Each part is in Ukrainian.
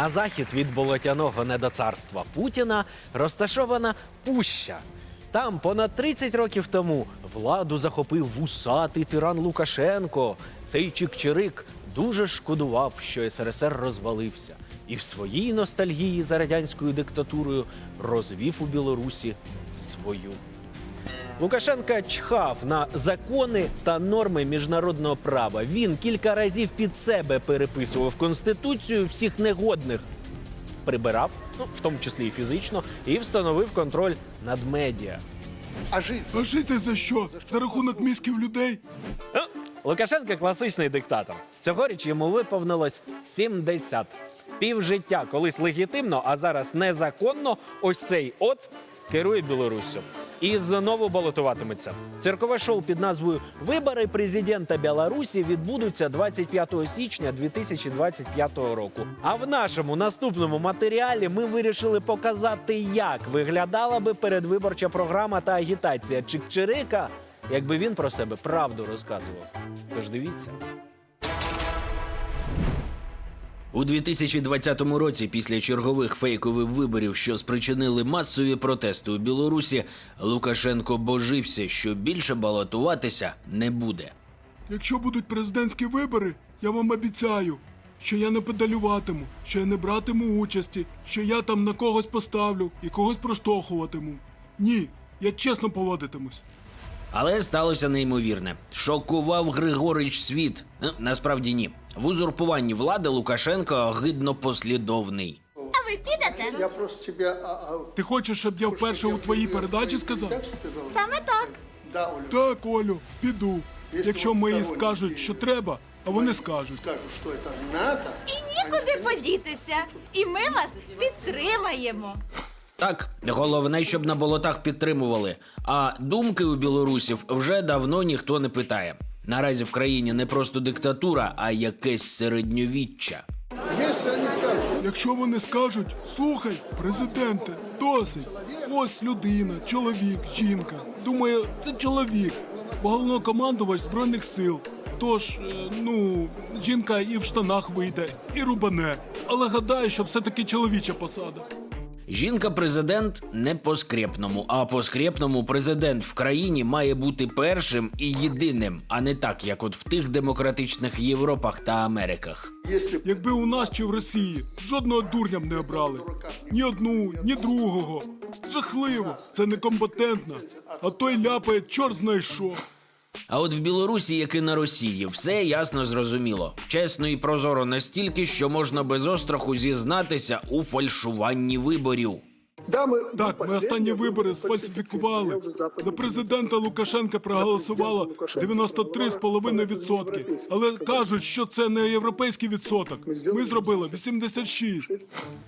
На захід від болотяного недоцарства Путіна розташована Пуща. Там понад 30 років тому владу захопив вусатий тиран Лукашенко. Цей Чикчирик дуже шкодував, що СРСР розвалився, і в своїй ностальгії за радянською диктатурою розвів у Білорусі свою. Лукашенка чхав на закони та норми міжнародного права. Він кілька разів під себе переписував конституцію всіх негодних. Прибирав, ну в тому числі і фізично, і встановив контроль над медіа. А жить А жити за що? За рахунок мізків людей? Ну, Лукашенко класичний диктатор. Цьогоріч йому виповнилось 70. Півжиття колись легітимно, а зараз незаконно. Ось цей от керує Білоруссю. І знову балотуватиметься. Циркове шоу під назвою Вибори президента Білорусі відбудуться 25 січня 2025 року. А в нашому наступному матеріалі ми вирішили показати, як виглядала би передвиборча програма та агітація Чикчирика, якби він про себе правду розказував. Тож дивіться. У 2020 році, після чергових фейкових виборів, що спричинили масові протести у Білорусі, Лукашенко божився, що більше балотуватися не буде. Якщо будуть президентські вибори, я вам обіцяю, що я не педалюватиму, що я не братиму участі, що я там на когось поставлю і когось проштовхуватиму. Ні, я чесно поводитимусь. Але сталося неймовірне. Шокував Григорич світ. Ну, насправді ні. В узурпуванні влади Лукашенко гидно послідовний. А ви підете? Я просто тебе... Ти хочеш, щоб я вперше у твоїй передачі сказав? Саме так. Так, Олю, піду. Якщо мої скажуть, що треба, а вони скажуть. І нікуди подітися. І ми вас підтримаємо. Так, головне, щоб на болотах підтримували. А думки у білорусів вже давно ніхто не питає. Наразі в країні не просто диктатура, а якесь середньовіччя. Если они скажут, Якщо вони скажуть, слухай, президенте, досить. Ось людина, чоловік, жінка. Думаю, це чоловік, головнокомандувач збройних сил. Тож, е, ну, жінка і в штанах вийде, і рубане. Але гадаю, що все-таки чоловіча посада. Жінка-президент не по скрепному, а по скрепному президент в країні має бути першим і єдиним, а не так, як от в тих демократичних Європах та Америках. Якби у нас чи в Росії жодного дурня б не обрали. Ні одну, ні другого. Жахливо, це некомпетентно. А той ляпає чорт знає що. А от в Білорусі, як і на Росії, все ясно зрозуміло. Чесно і прозоро настільки, що можна без остраху зізнатися у фальшуванні виборів. Так, ми останні вибори сфальсифікували. За президента Лукашенка проголосувало 93,5%. Але кажуть, що це не європейський відсоток. Ми зробили 86.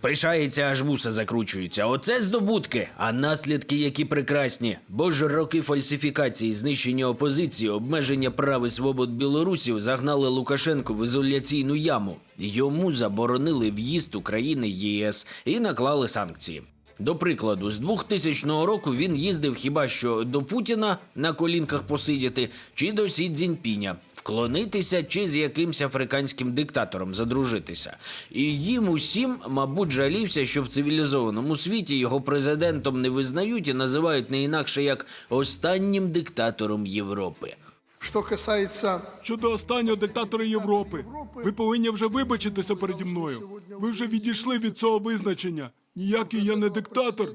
Пишається, аж вуса закручуються. Оце здобутки, а наслідки які прекрасні. Бо ж роки фальсифікації, знищення опозиції, обмеження прав і свобод білорусів загнали Лукашенко в ізоляційну яму. Йому заборонили в'їзд України ЄС і наклали санкції. До прикладу, з 2000 року він їздив хіба що до Путіна на колінках посидіти, чи до Сі Цзіньпіня, вклонитися чи з якимсь африканським диктатором задружитися. І їм усім, мабуть, жалівся, що в цивілізованому світі його президентом не визнають і називають не інакше як останнім диктатором Європи. что касается Щодо останнього диктатора Європи, ви повинні вже вибачитися переді мною. Ви вже відійшли від цього визначення. Ніякий я не диктатор.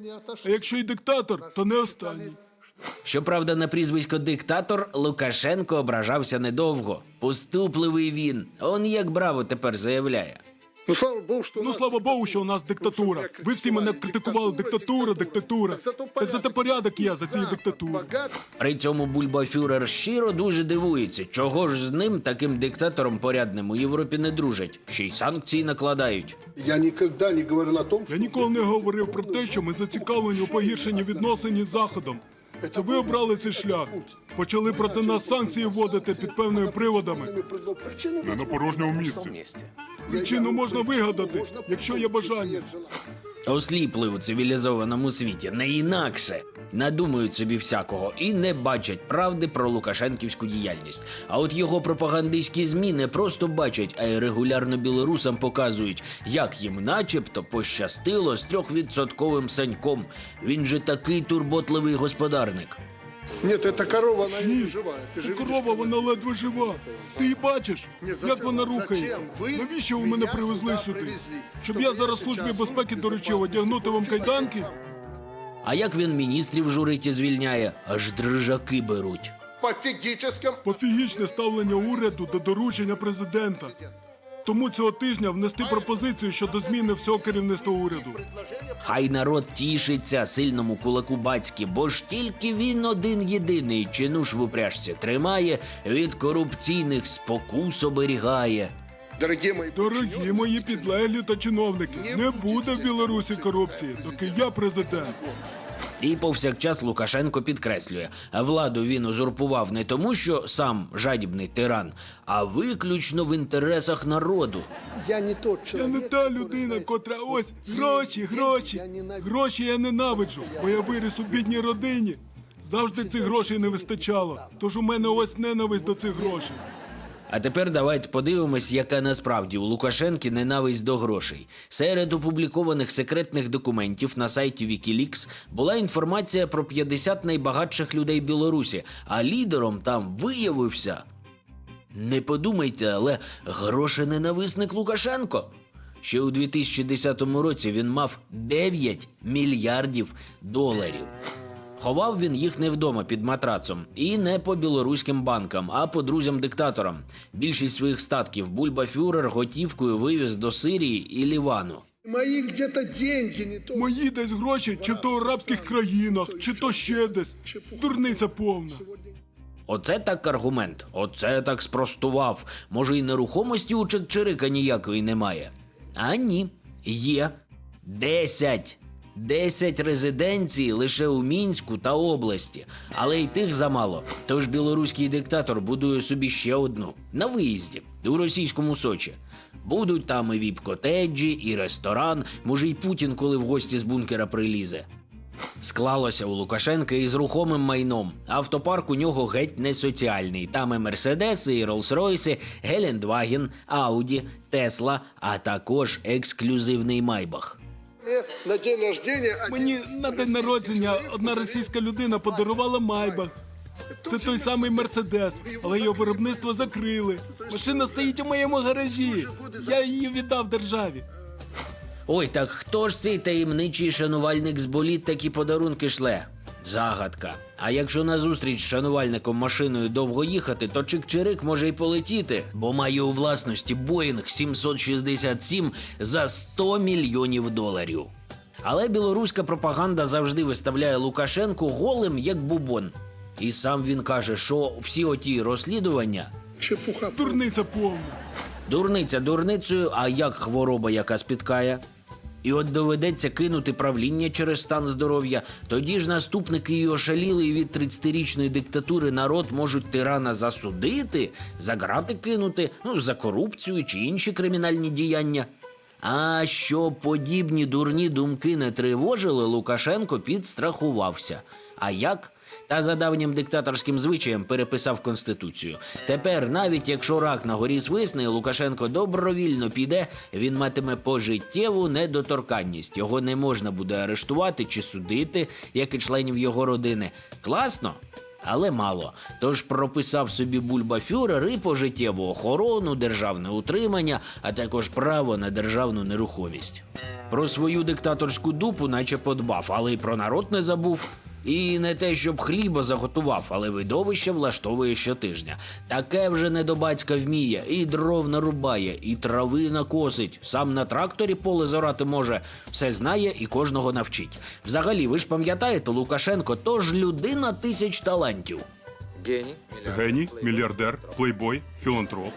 А якщо й диктатор, то не останній. Щоправда, на прізвисько диктатор Лукашенко ображався недовго. Поступливий він. Он як браво тепер заявляє. Ну, слава Богу, у Ну слава Богу, що у нас диктатура. Ви всі мене критикували. Диктатура, диктатура. Так зате порядок є за цією диктатурою. При цьому бульбафюрер щиро дуже дивується, чого ж з ним таким диктатором порядним у Європі не дружать, ще й санкції накладають. Я. Я ніколи не говорив про те, що ми зацікавлені у погіршенні відносин із заходом. Це ви обрали цей шлях. Почали проти нас санкції вводити під певними приводами. Причину Не на порожньому місці. Причину можна вигадати, якщо є бажання. Осліпли у цивілізованому світі, не інакше. Надумають собі всякого і не бачать правди про Лукашенківську діяльність. А от його пропагандистські змі не просто бачать, а й регулярно білорусам показують, як їм начебто пощастило з трьохвідсотковим саньком. Він же такий турботливий господарник. Нет, эта корова, она не Ні, живая. Ты ця корова, вона ледве жива. Ти її бачиш, Ні, як зачем? вона Зачем рухається? ви Навіщо ви мене мене привезли сюди сюди? привезли? Щоб Щоб я я зараз службі службі безпеки доручив безпеки одягнути вам кайданки? А як він міністрів журить і звільняє, аж дрижаки беруть. По фигическом Пофігічне ставлення уряду до доручення президента. Тому цього тижня внести пропозицію щодо зміни всього керівництва уряду. Хай народ тішиться сильному кулаку батьки, бо ж тільки він один єдиний чинуш в упряжці тримає, від корупційних спокус оберігає. Дорогие мои Дорогі мої підлеглі та чиновники, не буде в Білорусі корупції, доки я президент. І повсякчас Лукашенко підкреслює, владу він узурпував не тому, що сам жадібний тиран, а виключно в інтересах народу. Я не тот Я не та людина, котра ось гроші, гроші. Гроші я ненавиджу, бо я виріс у бідній родині. Завжди цих грошей не вистачало. Тож у мене ось ненависть до цих грошей. А тепер давайте подивимось, яка насправді у Лукашенки ненависть до грошей. Серед опублікованих секретних документів на сайті Wikileaks була інформація про 50 найбагатших людей Білорусі, а лідером там виявився. Не подумайте, але грошененависник Лукашенко. Ще у 2010 році він мав 9 мільярдів доларів. Ховав він їх не вдома під матрацом і не по білоруським банкам, а по друзям-диктаторам. Більшість своїх статків Бульба Фюрер готівкою вивіз до Сирії і Лівану. Мои где-то деньги не то. Мої десь гроші, чи то в арабських країнах, чи то ще десь. Дурниця повна. Оце так аргумент. Оце так спростував. Може, і нерухомості у Чекчирика ніякої немає. А ні, є. Десять. Десять резиденцій лише у Мінську та області, але й тих замало. Тож білоруський диктатор будує собі ще одну на виїзді у російському Сочі. Будуть там і віп-котеджі, і ресторан. Може, й Путін, коли в гості з бункера прилізе. Склалося у Лукашенка із рухомим майном. Автопарк у нього геть не соціальний. Там і Мерседеси, і Роллс-Ройси, Гелендваген, Ауді, Тесла, а також ексклюзивний Майбах. Мне на день рождения один Мені на день народження одна російська людина подарувала Майбах. Це той самий Мерседес, але його виробництво закрили. Машина стоїть у моєму гаражі. Я її віддав державі. Ой, так хто ж цей таємничий шанувальник з боліт такі подарунки шле? Загадка. А якщо назустріч з шанувальником машиною довго їхати, то чик-чирик може й полетіти, бо має у власності Боїнг 767 за 100 мільйонів доларів. Але білоруська пропаганда завжди виставляє Лукашенку голим як бубон. І сам він каже, що всі оті розслідування чепуха. Дурниця повна. Дурниця дурницею, а як хвороба, яка спіткає? І от доведеться кинути правління через стан здоров'я. Тоді ж наступники і ошаліли від 30-річної диктатури народ можуть тирана засудити, за грати кинути, ну за корупцію чи інші кримінальні діяння. А щоб подібні дурні думки не тривожили, Лукашенко підстрахувався. А як? Та за давнім диктаторським звичаєм переписав конституцію. Тепер, навіть якщо рак на горі свисне, Лукашенко добровільно піде, він матиме пожиттєву недоторканність. Його не можна буде арештувати чи судити, як і членів його родини. Класно? Але мало. Тож прописав собі бульба фюрер і пожиттєву охорону, державне утримання, а також право на державну нерухомість. Про свою диктаторську дупу, наче подбав, але й про народ не забув. І не те, щоб хліба заготував, але видовище влаштовує щотижня. Таке вже не до батька вміє, і дров нарубає, і трави накосить. Сам на тракторі поле зорати може, все знає і кожного навчить. Взагалі, ви ж пам'ятаєте, Лукашенко то ж людина тисяч талантів. Гений. Геній, мільярдер, плейбой, філантроп.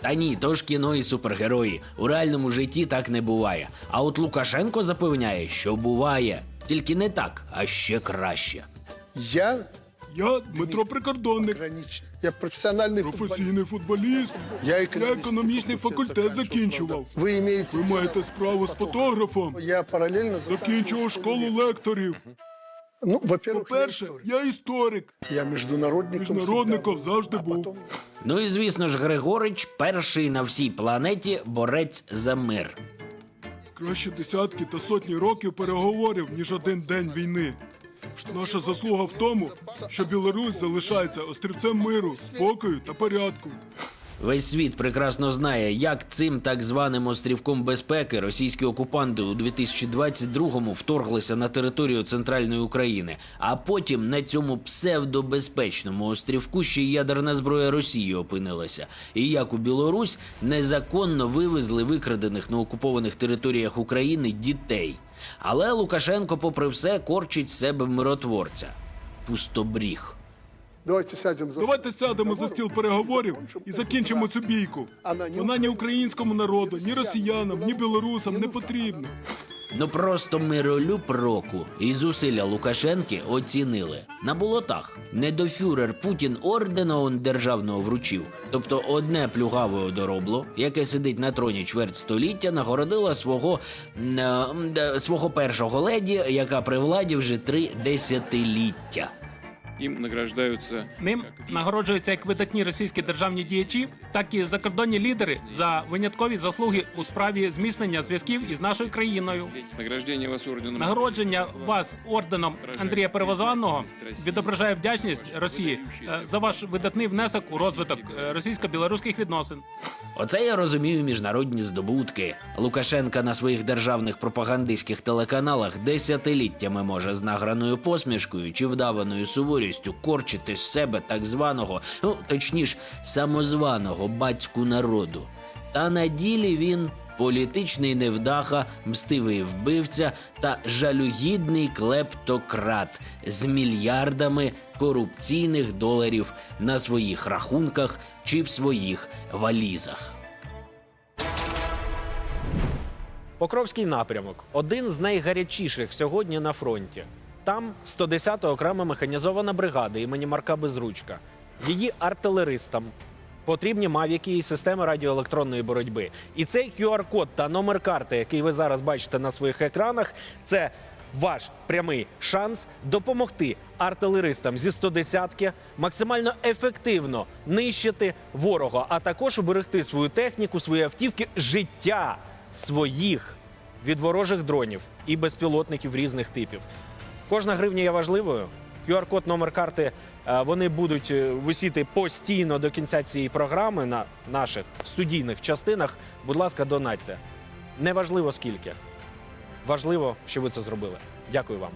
Та ні, то ж кіно і супергерої. У реальному житті так не буває. А от Лукашенко запевняє, що буває. Тільки не так, а ще краще. Я Я Дмитро Прикордонник, Ограничено. Я профессиональный футболист. професійний футболіст. Я Я економічний економічний факультет факультет закінчив, закінчував. Вы имеете... Ви дело маєте справу з фотографом. Я параллельно Закінчував школу лекторів. Ну, во-первых, я По-перше, историк. я історик. я международником Міжнародником всегда завжди был. А був. потом Ну і звісно ж, Григорич перший на всій планеті борець за мир. Краще десятки та сотні років переговорів, ніж один день війни. Наша заслуга в тому, що Білорусь залишається острівцем миру, спокою та порядку. Весь світ прекрасно знає, як цим так званим острівком безпеки російські окупанти у 2022-му вторглися на територію центральної України, а потім на цьому псевдобезпечному острівку ще й ядерна зброя Росії опинилася. І як у Білорусь незаконно вивезли викрадених на окупованих територіях України дітей. Але Лукашенко, попри все, корчить себе миротворця. Пустобріг. Давайте сядем за... Давайте сядемо за стіл переговорів і закінчимо цю бійку. Вона ні українському народу, ні росіянам, ні білорусам не потрібна. Ну просто миролюб року і зусилля Лукашенки оцінили на болотах. Недофюрер Путін ордена он державного вручив. Тобто одне плюгаве одоробло, яке сидить на троні чверть століття, нагородила свого, е, свого першого леді, яка при владі вже три десятиліття. Им награждаются Ним нагороджуються як видатні російські державні діячі, так і закордонні лідери за виняткові заслуги у справі зміцнення зв'язків із нашою країною. награждение вас орденом. Нагородження вас орденом Андрія Перевозанного відображає вдячність Росії е, за ваш видатний внесок у розвиток е, російсько-білоруських відносин. Оце я розумію міжнародні здобутки. Лукашенка на своїх державних пропагандистських телеканалах десятиліттями може з награною посмішкою чи вдаваною суворістю корчити з себе так званого, ну точніш, самозваного батьку народу. Та на ділі він політичний невдаха, мстивий вбивця та жалюгідний клептократ з мільярдами корупційних доларів на своїх рахунках чи в своїх валізах. Покровський напрямок один з найгарячіших сьогодні на фронті. Там 110-та окрема механізована бригада імені Марка Безручка. Її артилеристам потрібні мавіки і системи радіоелектронної боротьби. І цей QR-код та номер карти, який ви зараз бачите на своїх екранах, це ваш прямий шанс допомогти артилеристам зі 110-ки максимально ефективно нищити ворога, а також уберегти свою техніку, свої автівки, життя своїх від ворожих дронів і безпілотників різних типів. Кожна гривня є важливою. QR-код, номер карти е, вони будуть е, висіти постійно до кінця цієї програми на наших студійних частинах. Будь ласка, донатьте. Неважливо скільки. Важливо, що ви це зробили. Дякую вам.